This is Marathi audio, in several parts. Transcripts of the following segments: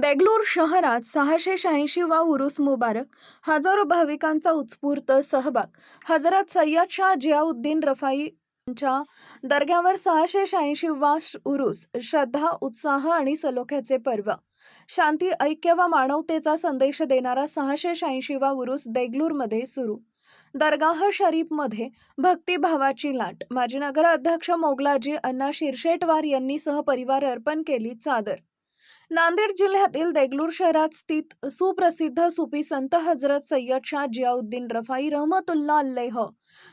देगलूर शहरात सहाशे शहाऐंशी वा उरुस मुबारक हजारो भाविकांचा उत्स्फूर्त सहभाग. हजरत सय्यद शाह जियाउद्दीन रफाई यांच्या दर्ग्यावर सहाशे शहाऐंशी वा श- उरूस श्रद्धा उत्साह आणि सलोख्याचे पर्व. शांती ऐक्य व मानवतेचा संदेश देणारा सहाशे शहाऐंशी वा उरुस देगलूरमध्ये सुरू. दरगाह शरीफमध्ये भक्तिभावाची लाट. माजी नगर अध्यक्ष मोगलाजी अण्णा शिरशेटवार यांनी सहपरिवार अर्पण केली चादर. नांदेड जिल्ह्यातील देगलूर शहरात स्थित सुप्रसिद्ध सुफी संत हजरत सय्यद शाह जियाउद्दीन रफाई रहमतुल्ला अल्लेह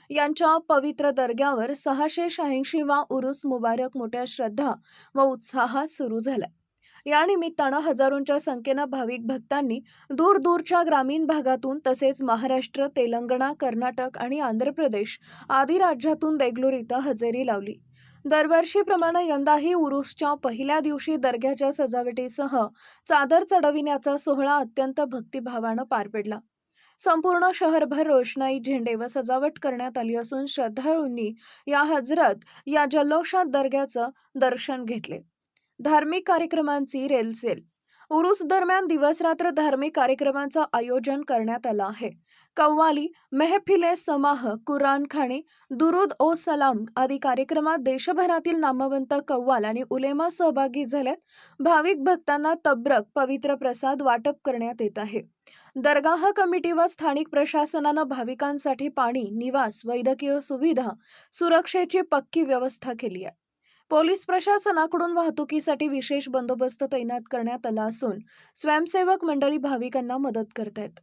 यांच्या पवित्र दर्ग्यावर सहाशे शहाऐंशी वा उरुस मुबारक मोठ्या श्रद्धा व उत्साहात सुरू झाला या निमित्तानं हजारोंच्या संख्येनं भाविक भक्तांनी दूरदूरच्या ग्रामीण भागातून तसेच महाराष्ट्र तेलंगणा कर्नाटक आणि आंध्र प्रदेश आदी राज्यातून देगलूर इथं हजेरी लावली. दरवर्षीप्रमाणे यंदाही उरूसच्या पहिल्या दिवशी दर्ग्याच्या सजावटीसह चादर चढविण्याचा सोहळा अत्यंत भक्तिभावानं पार पडला. संपूर्ण शहरभर रोषणाई झेंडे व सजावट करण्यात आली असून श्रद्धाळूंनी या हजरत या जल्लोषात दर्ग्याचं दर्शन घेतले. धार्मिक कार्यक्रमांची रेलसेल उरूस दरम्यान दिवसरात्र धार्मिक कार्यक्रमांचं आयोजन करण्यात आलं आहे. कव्वाली मेहफिले समाह कुराण खाणी दुरुद ओ सलाम आदी कार्यक्रमात देशभरातील नामवंत कव्वाल आणि उलेमा सहभागी झाल्यात. भाविक भक्तांना तब्रक पवित्र प्रसाद वाटप करण्यात येत आहे. दरगाह कमिटी व स्थानिक प्रशासनानं भाविकांसाठी पाणी निवास वैद्यकीय सुविधा सुरक्षेची पक्की व्यवस्था केली आहे. पोलीस प्रशासनाकडून वाहतुकीसाठी विशेष बंदोबस्त तैनात करण्यात आला असून स्वयंसेवक मंडळी भाविकांना मदत करत आहेत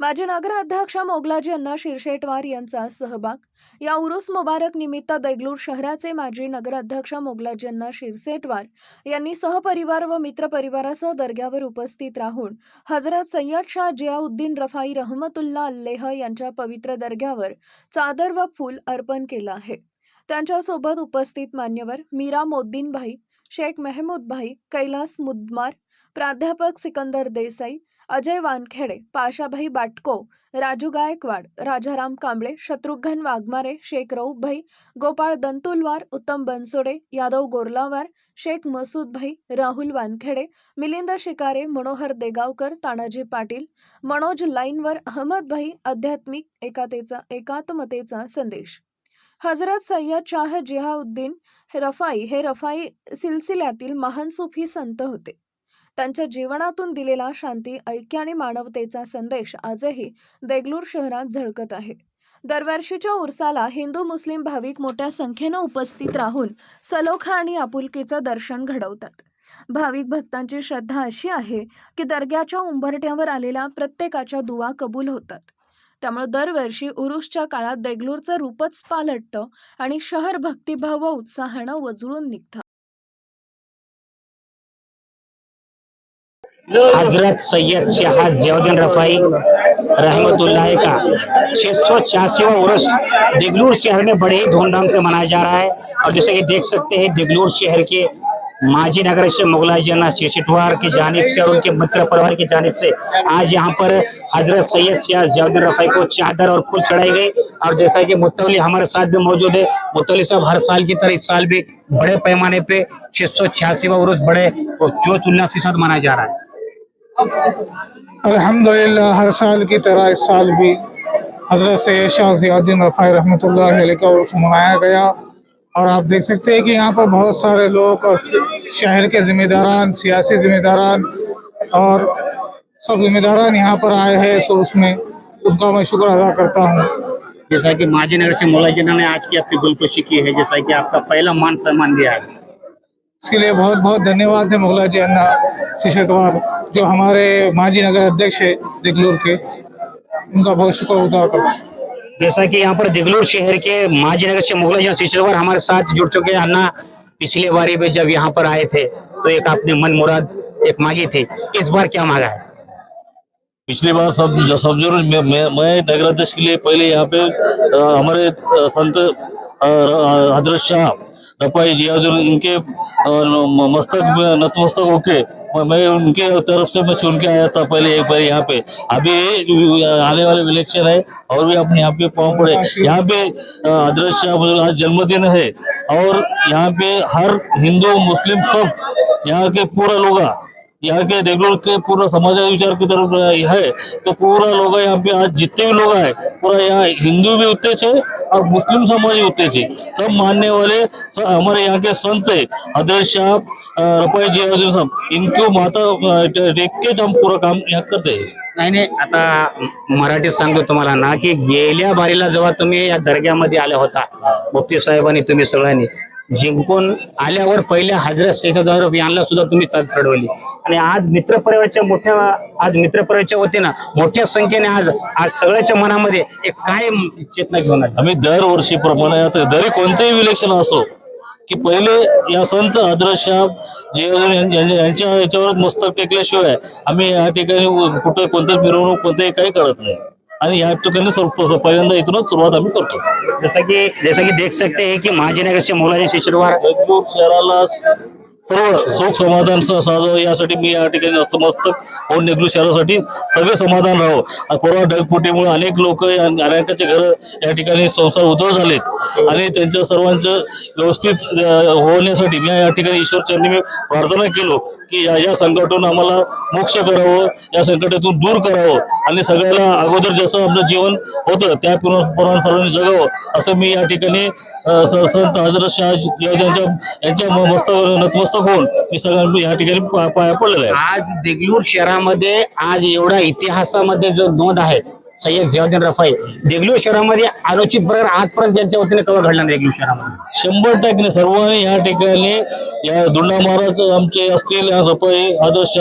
माजी नगराध्यक्ष मोगलाजी अण्णा शिरशेटवार यांचा सहभाग. या उरूस मुबारक निमित्त देगलूर शहराचे माजी नगराध्यक्ष मोगलाजी अण्णा शिरसेटवार यांनी सहपरिवार व मित्रपरिवारासह दर्ग्यावर उपस्थित राहून हजरत सय्यद शाह जियाउद्दीन रफाई रहमतुल्ला अल्लेह यांच्या पवित्र दर्ग्यावर चादर व फूल अर्पण केलं आहे. त्यांच्यासोबत उपस्थित मान्यवर मीरा मोद्दीनभाई शेख मेहमूदभाई कैलास मुदमार प्राध्यापक सिकंदर देसाई अजय वानखेडे पाशाभाई बाटको राजू गायकवाड राजाराम कांबळे शत्रुघ्न वाघमारे शेख रऊफभाई गोपाळ दंतुलवार उत्तम बनसोडे यादव गोरलावार शेख मसूदभाई राहुल वानखेडे मिलिंद शिकारे मनोहर देगावकर तानाजी पाटील मनोज लाईनवर अहमदभाई आध्यात्मिक एकातेचा एकात्मतेचा संदेश. हजरत सय्यद शाह जिहाउद्दीन रफाई हे रफाई सिलसिल्यातील महान सुफी संत होते. त्यांच्या जीवनातून दिलेला शांती ऐक्य आणि मानवतेचा संदेश आजही देगलूर शहरात झळकत आहे. दरवर्षीच्या उरसाला हिंदू मुस्लिम भाविक मोठ्या संख्येनं उपस्थित राहून सलोखा आणि आपुलकीचं दर्शन घडवतात. भाविक भक्तांची श्रद्धा अशी आहे की दर्ग्याच्या उंबरट्यावर आलेल्या प्रत्येकाच्या दुवा कबूल होतात. त्यामुळे दरवर्षी उरुसच्या काळात देगलूरचं रूपच पालटतं आणि शहर भक्तिभाव व उत्साहानं वजळून निघतं. हजरत सैयद शहा जियाउद्दीन रफाई रहमतुल्लाह का छह सौ छियासीवा उर्स देगलूर शहर में बड़े ही धूमधाम से मनाया जा रहा है। और जैसे कि देख सकते हैं देगलूर शहर के माजी नगर से मुगलाई जना शेषिटवार की जानिब से और उनके मित्र परिवार की जानिब से आज यहाँ पर हज़रत सैयद शाह जियाउद्दीन रफाई को चादर और फूल चढ़ाई गई। और जैसा कि मुतवली हमारे साथ भी मौजूद है, मुतवली साहब हर साल की तरह इस साल भी बड़े पैमाने पे छह सौ छियासीवा उर्स बड़े जोश उल्लास के साथ मनाया जा रहा है। अल्हम्दुलिल्लाह, हर साल की तरह इस साल भी हज़रत सैयद शाह जियाउद्दीन रफ़ाई अलैह का मनाया गया। और आप देख सकते हैं कि यहाँ पर बहुत सारे लोग और शहर के जिम्मेदारान सियासी जिम्मेदारान और सब जिम्मेदारान यहाँ पर आए हैं इस उर्स में उनका मैं शुक्र अदा करता हूँ। जैसा कि माजी नगर से मुलाजिना ने आज की आपकी गुलकोशी की है जैसा कि आपका पहला मान सम्मान दिया है। इसके लिए बहुत बहुत धन्यवाद है मुगला जी अन्ना शिशटवार जो हमारे माजी नगर अध्यक्ष है दिगलूर के। उनका बहुत शुक्र अदा करता हूँ। जैसा कि यहाँ पर दिगलूर शहर के माजी नगर से मुगल शिशरवर हमारे साथ जुड़ चुके हैं। अन्ना, पिछले बारी में जब यहाँ पर आए थे तो एक आपने मन मुराद एक मांगी थी। इस बार क्या मांगा है? पिछली बार सब सब ज़रूर, मैं मैं मैं नगराध्यक्ष के लिए पहले यहाँ पे हमारे संत हज़रत शाह रपाई जियाउद्दीन इनके मस्तक नतमस्तक होके मैं- उनके तरफ़ से मैं चुन के आया था पहले एक बार यहाँ पे। अभी आने वाले इलेक्शन है और भी अपने यहाँ पे फॉर्म पड़े। यहाँ पे अ, मतलब आज जन्मदिन है और यहाँ पे हर हिंदू मुस्लिम सब यहाँ के पूरा लोग यहाँ के देगलूर के पूरा समाज विचार की तरफ है तो पूरा लोग यहाँ पे आज जितने भी लोग आए पूरा यहाँ हिंदू भी उतने थे और मुस्लिम समाज भी उतने थे। सब मानने वाले सब हमारे यहाँ के संत है हजरत शाह रपाई जी साहब इनको माता देख टेक के हम पूरा काम यहाँ करते हैं। नाही नाही आता मराठीत सांगतो तुम्हाला ना की गेल्या बारीला जेव्हा तुम्ही या दर्ग्यामध्ये आल्या होता मुफ्ती साहेबांनी तुम्ही सगळ्यांनी जिंकून आल्यावर पहिल्या हजरत शेषाजावर यांना सुद्धा तुम्ही चाल चढवली. आणि आज मित्र परिवाराच्या मोठ्या आज मित्र परिवाराच्या वतीनं मोठ्या संख्येने आज आज सगळ्याच्या मनामध्ये एक काय चेतना घेऊन आम्ही दरवर्षीप्रमाणे आता जरी कोणतेही इलेक्शन असो की पहिले या संत हजरत यांच्या याच्यावर मस्तक टेकल्याशिवाय आम्ही या ठिकाणी कुठे कोणतं मिरवणूक कोणतंही काही करत नाही. आणि या ठिकाणी सर्व पहिल्यांदा इथूनच सुरुवात आम्ही करतो. जसं की जसं की देख सकते हैं की महाजीनगरचे मुलाजी शिशुरवार बेंगलोर शहराला सर्व सुख समाधान स- साधावं यासाठी मी या ठिकाणी नतमस्तक होऊन नेगलूर शहरासाठी सगळे समाधान राहावं. आणि परवा ढगफुटीमुळे अनेक लोक अनेकाचे घर या ठिकाणी संसार उद्धव झालेत. आणि त्यांच्या सर्वांचं व्यवस्थित होण्यासाठी मी या ठिकाणी ईश्वर चरणी मी प्रार्थना केलो की या या संकटातून आम्हाला मोक्ष करावं या संकटातून दूर करावं आणि सगळ्याला अगोदर जसं आपलं जीवन होतं त्या प्रमाणे सर्वांनी जगावं असं मी या ठिकाणी संत हजरत शाह यांच्या यांच्या मस्त नतमस्त नतमस्तक होऊन हे सगळं म्हणजे या ठिकाणी पाया पडलेलं आहे. आज देगलूर शहरामध्ये आज एवढा इतिहासामध्ये जो नोंद आहे सय्यद झियाउद्दीन रफाई देगलूर शहरामध्ये अनुचित प्रकार आजपर्यंत त्यांच्या वतीने कवा घडला नाही देगलूर शहरामध्ये. शंभर टक्के या ठिकाणी या दुंडा महाराज आमचे असतील रफाई आदर्श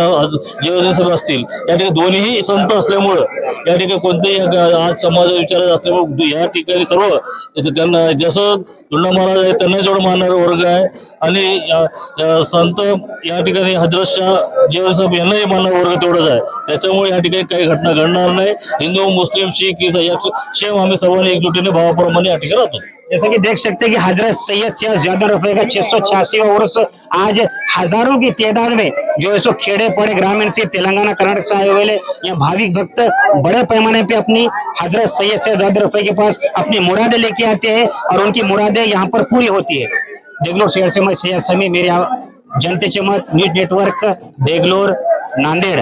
जेवण साहेब असतील या ठिकाणी दोन्ही संत असल्यामुळं या ठिकाणी कोणतेही आज समाज विचारत असल्यामुळे या ठिकाणी सर्व त्यांना जसं दुंडा महाराज आहे त्यांना जेवढं मानणारा वर्ग आहे. आणि संत या ठिकाणी हजरत शाह जेवण साहेब यांनाही मानणारा वर्ग तेवढाच आहे. त्याच्यामुळे या ठिकाणी काही घटना घडणार नाही. हिंदू मुस्लिम शीख इसाई या सेम आम्ही सर्वांनी एकजुटीने भावाप्रमाणे या ठिकाणी राहतो. जैसा कि देख सकते हैं कि हजरत सैयद सियाज ज्यादा रुपए का छह सौ छियासी उर्स आज हजारों की तादाद में जो है सो खेड़े पड़े ग्रामीण से तेलंगाना कर्नाटक से आए हुए ये भाविक भक्त बड़े पैमाने पे अपनी हजरत सैयद सियाज ज्यादा रुपए के पास अपनी मुरादे लेके आते हैं और उनकी मुरादे यहाँ पर पूरी होती है। देगलोर शहर से मैं सैयद समी मेरे जनतेचे मत न्यूज नेटवर्क देगलोर नांदेड़।